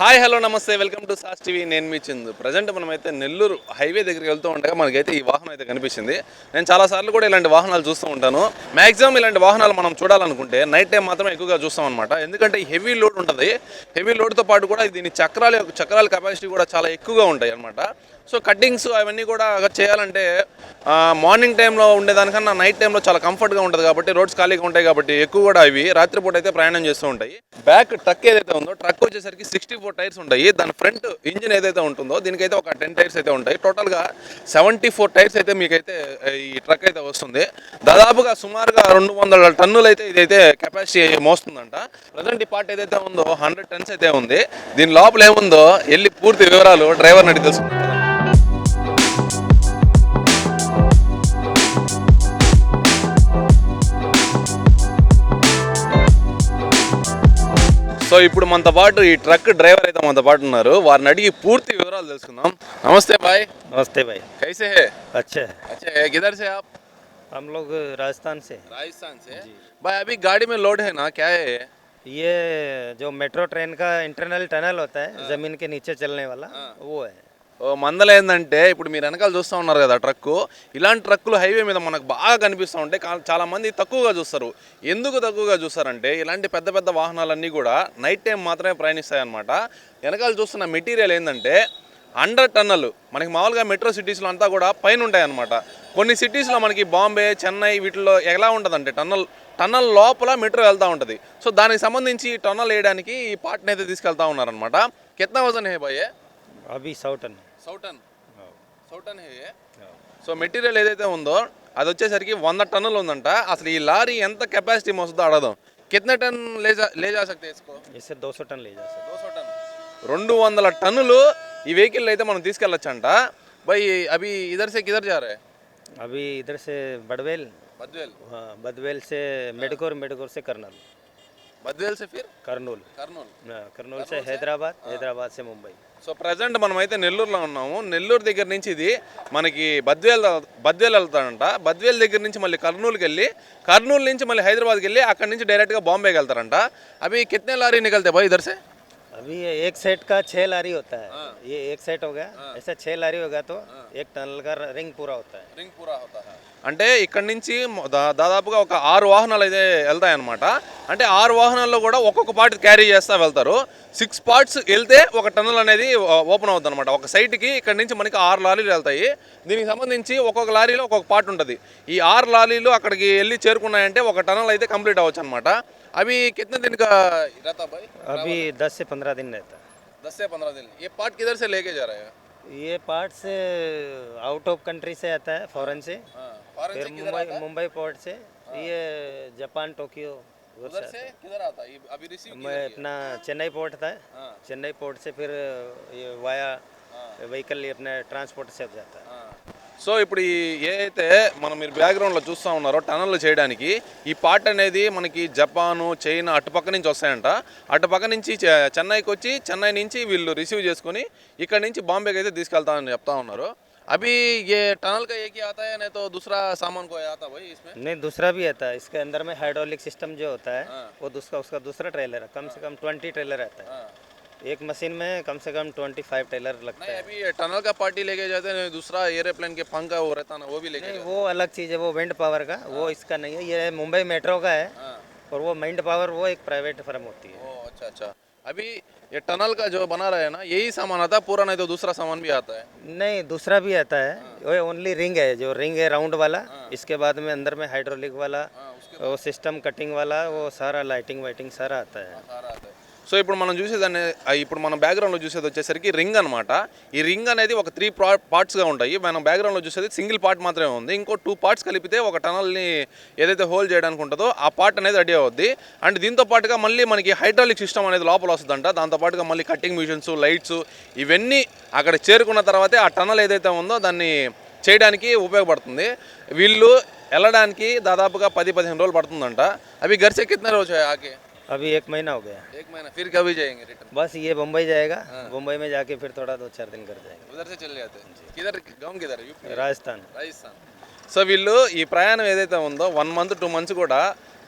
Hi hello నమస్తే welcome to సాస్ TV. నేను మీ చిందు. ప్రజెంట్ మనమైతే నెల్లూరు హైవే దగ్గరికి వెళ్తూ ఉండగా మనకైతే ఈ వాహనం అయితే కనిపించింది నేను చాలా సార్లు కూడా ఇలాంటి వాహనాలు చూస్తూ ఉంటాను. మ్యాక్సిమం ఇలాంటి వాహనాలు మనం చూడాలనుకుంటే నైట్ టైం మాత్రం ఎక్కువగా చూస్తాం అనమాట ఎందుకంటే హెవీ లోడ్ ఉంటుంది హెవీ లోడ్తో పాటు కూడా దీని చక్రాల చక్రాల కెపాసిటీ కూడా చాలా ఎక్కువగా ఉంటాయి అనమాట సో కట్టింగ్స్ అవన్నీ కూడా చేయాలంటే మార్నింగ్ టైంలో ఉండేదానికన్నా నైట్ టైంలో చాలా కంఫర్ట్గా ఉంటుంది కాబట్టి రోడ్స్ ఖాళీగా ఉంటాయి కాబట్టి ఎక్కువ కూడా అవి రాత్రిపూట అయితే ప్రయాణం చేస్తూ ఉంటాయి. బ్యాక్ ట్రక్ ఏదైతే ఉందో ట్రక్ వచ్చేసరికి సిక్స్టీ ఫోర్ టైర్స్ ఉంటాయి. దాని ఫ్రంట్ ఇంజిన్ ఏదైతే ఉంటుందో దీనికైతే ఒక టెన్ టైర్స్ అయితే ఉంటాయి. టోటల్గా సెవెంటీ ఫోర్ టైర్స్ అయితే మీకైతే ఈ ట్రక్ అయితే వస్తుంది. దాదాపుగా సుమారుగా రెండు వందల టన్నులు అయితే ఇదైతే కెపాసిటీ మోస్తుందంట. ప్రజెంట్ ఈ పార్ట్ ఏదైతే ఉందో హండ్రెడ్ టన్స్ అయితే ఉంది. దీని లోపల ఏముందో వెళ్ళి పూర్తి వివరాలు డ్రైవర్ అడిగి తెలుసుకుంటాం సో ఇప్పుడు మనతో పాటు ఈ ట్రక్ డ్రైవర్ అయితే మనతో పాటు ఉన్నారు వారిని అడిగి పూర్తి వివరాలు తెలుసుకుందాం నమస్తే భాయ్ नमस्ते भाई कैसे है अच्छे है अच्छा है किधर से आप हम लोग राजस्थान से राजस्थान से भाई अभी गाड़ी में लोड है ना क्या है ये जो मेट्रो ट्रेन का इंटरनल टनल होता है जमीन के नीचे चलने वाला वो है ఓ మందలు ఏంటంటే ఇప్పుడు మీరు వెనకాల చూస్తూ ఉన్నారు కదా ట్రక్కు ఇలాంటి ట్రక్కులు హైవే మీద మనకు బాగా కనిపిస్తూ ఉంటాయి. చాలామంది తక్కువగా చూస్తారు. ఎందుకు తక్కువగా చూస్తారంటే ఇలాంటి పెద్ద పెద్ద వాహనాలన్నీ కూడా నైట్ టైం మాత్రమే ప్రయాణిస్తాయన్నమాట. వెనకాల చూస్తున్న మెటీరియల్ ఏంటంటే అండర్ టన్నులు మనకి మామూలుగా మెట్రో సిటీస్లో అంతా కూడా పైన ఉంటాయన్నమాట. కొన్ని సిటీస్లో మనకి బాంబే చెన్నై వీటిలో ఎలా ఉంటుందంటే టన్నల్ టన్నల్ లోపల మెట్రో వెళ్తూ ఉంటుంది. సో దానికి సంబంధించి టన్నల్ వేయడానికి ఈ పార్ట్ని అయితే తీసుకెళ్తా ఉన్నారనమాట కెత్నా వజన్ హే భయ్యే. अभी సౌటన్. సౌ టన్ సౌ టన్ హే సో మెటీరియల్ ఏదైతే ఉందో అది వచ్చేసరికి వంద టన్నులు ఉందంట అసలు ఈ లారీ ఎంత కెపాసిటీ మోస్తుందో అడగదాం కితనే టన్ లేజా లేజా సక్తే ఇసుకో इससे दो सौ टन ले जा सकते దో సో టన్ రెండు వందల టన్నులు ఈ వెహికల్ అయితే మనం తీసుకెళ్ళొచ్చంట బై అభి ఇదర్ సే కిదర్ జా రే अभी इधर से बडवेल బద్వేల్ हाँ बदवेल से मेडकोर मेडकोर से करनल బద్వేల్ సే ఫిర్ करनूल కర్నూలు हाँ, करनूल से हैदराबाद हैदराबाद से मुंबई సో ప్రజెంట్ మనమైతే నెల్లూరులో ఉన్నాము. నెల్లూరు దగ్గర నుంచి ఇది మనకి బద్వేల్ బద్వేల్ వెళ్తారంట. బద్వేల్ దగ్గర నుంచి మళ్ళీ కర్నూలుకి వెళ్ళి కర్నూలు నుంచి మళ్ళీ హైదరాబాద్కి వెళ్ళి అక్కడ నుంచి డైరెక్ట్గా బాంబేకి వెళ్తారంట. అవి కిత్నే లారీ నికెళ్తాయి బాయ్ ఇదర్ అవి ఏక్ एक కా ఛే లారీ लारी होता है हाँ। ये एक सेट होगा ऐसा छः लारी होगा तो एक टनल రింగ్ పూరా అవుతా. అంటే ఇక్కడ నుంచి దాదాపుగా ఒక ఆరు వాహనాలు అయితే వెళ్తాయన్నమాట. అంటే ఆరు వాహనాల్లో కూడా ఒక్కొక్క పార్ట్ క్యారీ చేస్తూ వెళ్తారు. సిక్స్ పార్ట్స్ వెళ్తే ఒక టన్నల్ అనేది ఓపెన్ అవుతుంది అనమాట ఒక సైట్కి ఇక్కడ నుంచి మనకి ఆరు లారీలు వెళ్తాయి. దీనికి సంబంధించి ఒక్కొక్క లారీలో ఒక్కొక్క పార్ట్ ఉంటుంది. ఈ ఆరు లారీలు అక్కడికి వెళ్ళి చేరుకున్నాయంటే ఒక టన్నల్ అయితే కంప్లీట్ అవ్వచ్చు అనమాట అవి కింద దీనికి అవి దస్ పంద్రా దిన్ 10 से దిన్ ఏ పార్ట్ 10 से లేకే दिन ఏ పార్ట్స్ అవుట్ ఆఫ్ लेके जा रहा ముంబై ये पार्ट से आउट उधर से उधर से किधर आता है ये अभी रिसीव मैं अपना चेन्नई पोर्ट था चेन्नई पोर्ट से फिर ये वाया व्हीकल ये अपना ट्रांसपोर्ट से जाता है సో ఇప్పుడు ఈ ఏదైతే మనం మీరు బ్యాక్గ్రౌండ్లో చూస్తూ ఉన్నారో టనల్ చేయడానికి ఈ పార్ట్ అనేది మనకి జపాను చైనా అటుపక్క నుంచి వస్తాయంట అటుపక్క నుంచి చె- చెన్నైకి వచ్చి చెన్నై నుంచి వీళ్ళు రిసీవ్ చేసుకొని ఇక్కడ నుంచి బాంబేకి అయితే తీసుకెళ్తామని చెప్తా ఉన్నారు अभी ये टनल का एक ही आता है नहीं तो दूसरा सामान को आता भाई इसमें? नहीं दूसरा भी आता है। इसके अंदर में हाइड्रोलिक सिस्टम जो होता है हाँ। वो दूसरा उसका दूसरा ट्रेलर है। कम से हाँ। कम ट्वेंटी ट्रेलर आता है। हाँ। एक मशीन में कम से कम ट्वेंटी फाइव ट्रेलर लगता है। अभी टनल का पार्टी लेके जाते हैं दूसरा एयरप्लेन के पंख का वो रहता ना वो भी लेके वो अलग चीज़ है वो विंड पावर का वो इसका नहीं है। ये मुंबई मेट्रो का है और वो माइंड पावर वो एक प्राइवेट फर्म होती है। अच्छा अच्छा। अभी ये टनल का जो बना रहे हैं ना यही सामान आता है पूरा नहीं तो दूसरा सामान भी आता है। नहीं दूसरा भी आता है। वो ओनली रिंग है जो रिंग है राउंड वाला इसके बाद में अंदर में हाइड्रोलिक वाला वो सिस्टम कटिंग वाला वो सारा लाइटिंग वाइटिंग सारा आता है। సో ఇప్పుడు మనం చూసేదాన్ని ఇప్పుడు మనం బ్యాక్గ్రౌండ్లో చూసేది వచ్చేసరికి రింగ్ అనమాట ఈ రింగ్ అనేది ఒక త్రీ పార్ట్స్గా ఉంటాయి. మనం బ్యాక్గ్రౌండ్లో చూసేది సింగిల్ పార్ట్ మాత్రమే ఉంది. ఇంకో టూ పార్ట్స్ కలిపితే ఒక టనల్ని ఏదైతే హోల్డ్ చేయడానికి ఉంటుందో ఆ పార్ట్ అనేది రెడీ అవుద్ది. అండ్ దీంతో పాటుగా మళ్ళీ మనకి హైడ్రాలిక్ సిస్టమ్ అనేది లోపల వస్తుందంట. దాంతో పాటుగా మళ్ళీ కట్టింగ్ మిషన్స్ లైట్స్ ఇవన్నీ అక్కడ చేరుకున్న తర్వాతే ఆ టనల్ ఏదైతే ఉందో దాన్ని చేయడానికి ఉపయోగపడుతుంది. వీళ్ళు వెళ్ళడానికి దాదాపుగా పది పదిహేను రోజులు పడుతుందంట. అవి గరిసెక్కితున్నారు ఆకి? अभी एक महीना हो गया एक महीना फिर कभी जाएंगे रिटर्न बस ये बम्बई जाएगा बम्बई में जाके फिर थोड़ा दो चार दिन कर जाएंगे उधर से चले जाते हैं किधर गांव किधर यूपी राजस्थान రాజస్థాన్ సో వీళ్ళు ఈ ప్రయాణం ఏదైతే ఉందో వన్ మంత్ టూ మంత్స్ కూడా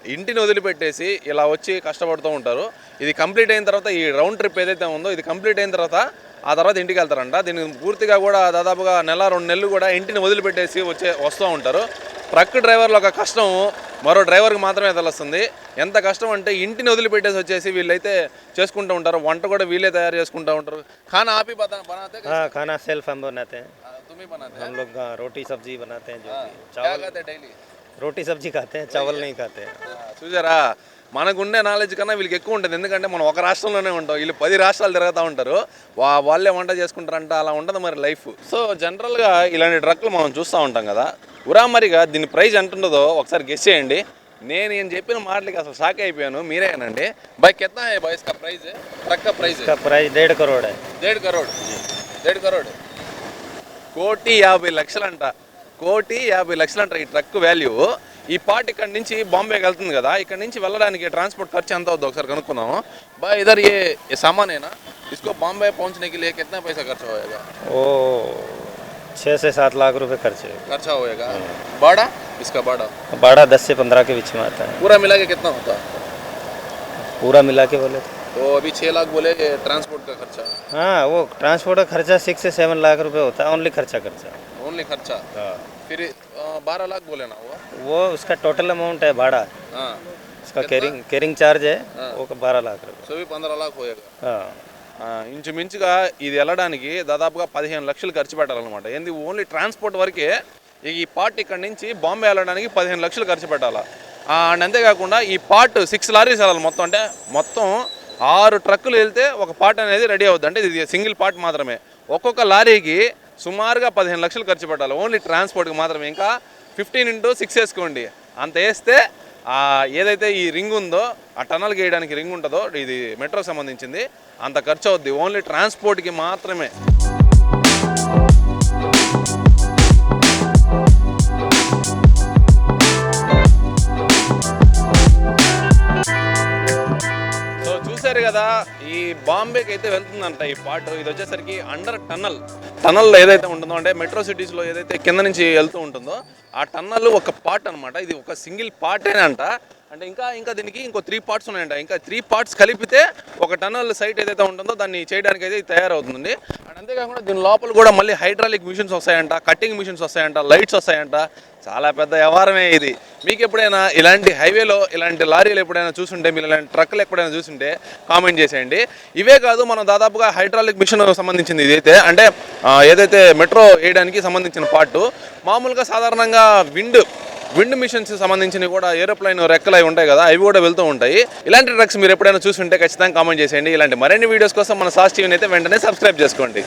ఇంటిని వదిలిపెట్టేసి ఇలా వచ్చి కష్టపడుతూ ఉంటారు ఇది కంప్లీట్ అయిన తర్వాత ఈ రౌండ్ ట్రిప్ ఏదైతే ఉందో ఇది కంప్లీట్ అయిన తర్వాత ఆ తర్వాత ఇంటికి వెళ్తారంట దీనికి పూర్తిగా కూడా దాదాపుగా నెల రెండు నెలలు కూడా ఇంటిని వదిలిపెట్టేసి వచ్చే వస్తూ ఉంటారు ట్రక్ డ్రైవర్ల ఒక కష్టం మరో డ్రైవర్కి మాత్రమే తెలుస్తుంది ఎంత కష్టం అంటే ఇంటిని వదిలిపెట్టేసి వచ్చేసి వీళ్ళైతే చేసుకుంటూ ఉంటారు వంట కూడా వీళ్ళే తయారు చేసుకుంటూ ఉంటారు ఖానా ఆపి బతా- బనాతే हाँ खाना सेल्फ हम बनाते हैं తుమ్మి బనాతే हम लोग हाँ, रोटी सब्जी बनाते हैं जो भी क्या चावल खाते డైలీ रोटी सब्जी खाते हैं चावल नहीं खाते हैं చూసారా మనకుండే నాలెడ్జ్ కన్నా వీళ్ళకి ఎక్కువ ఉంటుంది ఎందుకంటే మనం ఒక రాష్ట్రంలోనే ఉంటాం వీళ్ళు పది రాష్ట్రాలు తిరుగుతూ ఉంటారు వా వాళ్ళే వంట చేసుకుంటారంట అలా ఉండదు మరి లైఫ్ సో జనరల్గా ఇలాంటి ట్రక్లు మనం చూస్తూ ఉంటాం కదా ఉరామరిగా దీని ప్రైజ్ ఎంతుండదో ఒకసారి గెస్ చేయండి. నేను ఏం చెప్పిన మాటలకి అసలు షాక్ అయిపోయాను. మీరేనండి? బైక్ ఎంత బైస్ కా ప్రైజ్? తక్క ప్రైజ్. ప్రైజ్. డేడ్ కరోడ్. డేఢ కరోడ్. డేఢ కరోడ్. కోటి యాభై లక్షలంట. కోటి యాభై లక్షలంట ఈ ట్రక్ వాల్యూ ఈ పార్ట్ ఇక్కడ నుంచి బాంబేకి వెళ్తుంది కదా. ఇక్కడ నుంచి వెళ్ళడానికి ట్రాన్స్పోర్ట్ ఖర్చు ఎంత అవుతుంది ఒకసారి కనుక్కున్నాం బా ఇదర్ ఏ సామాన్ అయినా ఇసుకో బాంబే పౌంచనేకి లేక ఎంత పైసా ఖర్చు ఓ. छः से सात लाख रुपए खर्च होगा खर्चा होएगा। बाड़ा? इसका बाड़ा? बाड़ा दस से पंद्रह के बीच में आता है। पूरा मिला के कितना होता? है पूरा मिला के बोले तो।, तो अभी छः लाख बोले ट्रांसपोर्ट का खर्चा। हाँ वो ट्रांसपोर्ट का खर्चा सिक्स से सेवन लाख रुपए होता है ओनली खर्चा खर्चा। ओनली खर्चा? हाँ। फिर बारह लाख बोले ना हुआ वो उसका टोटल अमाउंट है भाड़ा हाँ। उसका कितना? कैरिंग कैरिंग चार्ज है हाँ। वो बारह लाख रुपए। तो पंद्रह लाख होएगा। हाँ। ఇంచుమించుగా ఇది వెళ్ళడానికి దాదాపుగా పదిహేను లక్షలు ఖర్చు పెట్టాలన్నమాట. ఏంది ఓన్లీ ట్రాన్స్పోర్ట్ వరకే ఈ పార్ట్ ఇక్కడ నుంచి బాంబే వెళ్ళడానికి పదిహేను లక్షలు ఖర్చు పెట్టాలా. అండ్ అంతేకాకుండా ఈ పార్ట్ సిక్స్ లారీస్ వెళ్ళాలి మొత్తం. అంటే మొత్తం ఆరు ట్రక్కులు వెళ్తే ఒక పార్ట్ అనేది రెడీ అవుద్ది. అంటే ఇది సింగిల్ పార్ట్ మాత్రమే. ఒక్కొక్క లారీకి సుమారుగా పదిహేను లక్షలు ఖర్చు పెట్టాలి. ఓన్లీ ట్రాన్స్పోర్ట్కి మాత్రమే. ఇంకా ఫిఫ్టీన్ ఇంటూ సిక్స్ వేసుకోండి. అంత వేస్తే ఏదైతే ఈ రింగ్ ఉందో ఆ టనల్ గేయడానికి రింగ్ ఉంటుందో ఇది మెట్రో సంబంధించింది అంత ఖర్చు అవుద్ది. ఓన్లీ ట్రాన్స్పోర్ట్కి మాత్రమే. సో చూసారు కదా ఈ బాంబేకి అయితే వెళ్తుందంట ఈ పార్ట్ ఇది వచ్చేసరికి అండర్ టన్నల్. టన్నల్ ఏదైతే ఉంటుందో అంటే మెట్రో సిటీస్లో ఏదైతే కింద నుంచి వెళ్తూ ఉంటుందో ఆ టన్నల్ ఒక పార్ట్ అనమాట ఇది ఒక సింగిల్ పార్టేనంట అంటే ఇంకా ఇంకా దీనికి ఇంకో త్రీ పార్ట్స్ ఉన్నాయంట. ఇంకా త్రీ పార్ట్స్ కలిపితే ఒక టన్నల్ సైట్ ఏదైతే ఉంటుందో దాన్ని చేయడానికి అయితే తయారవుతుంది అండ్ అంతేకాకుండా దీని లోపల కూడా మళ్ళీ హైడ్రాలిక్ మిషన్స్ వస్తాయంట కటింగ్ మిషన్స్ వస్తాయంట లైట్స్ వస్తాయంట. చాలా పెద్ద వ్యవహారమే ఇది. మీకు ఎప్పుడైనా ఇలాంటి హైవేలో ఇలాంటి లారీలు ఎప్పుడైనా చూసుంటే మీరు ఇలాంటి ట్రక్లు ఎప్పుడైనా చూసుంటే కామెంట్ చేసేయండి. ఇవే కాదు మనం దాదాపుగా హైడ్రాలిక్ మిషన్ సంబంధించింది ఇదైతే. అంటే ఏదైతే మెట్రో వేయడానికి సంబంధించిన పార్ట్ మామూలుగా సాధారణంగా విండ్ విండ్ మిషన్స్ సంబంధించినవి కూడా ఏరోప్లైన్ రెక్కలు అవి ఉంటాయి కదా అవి కూడా వెళ్తూ ఉంటాయి. ఇలాంటి ట్రక్స్ మీరు ఎప్పుడైనా చూసుంటే ఖచ్చితంగా కామెంట్ చేసేయండి. ఇలాంటి మరిన్ని వీడియోస్ కోసం మన సాస్ టీవీని అయితే వెంటనే సబ్స్క్రైబ్ చేసుకోండి.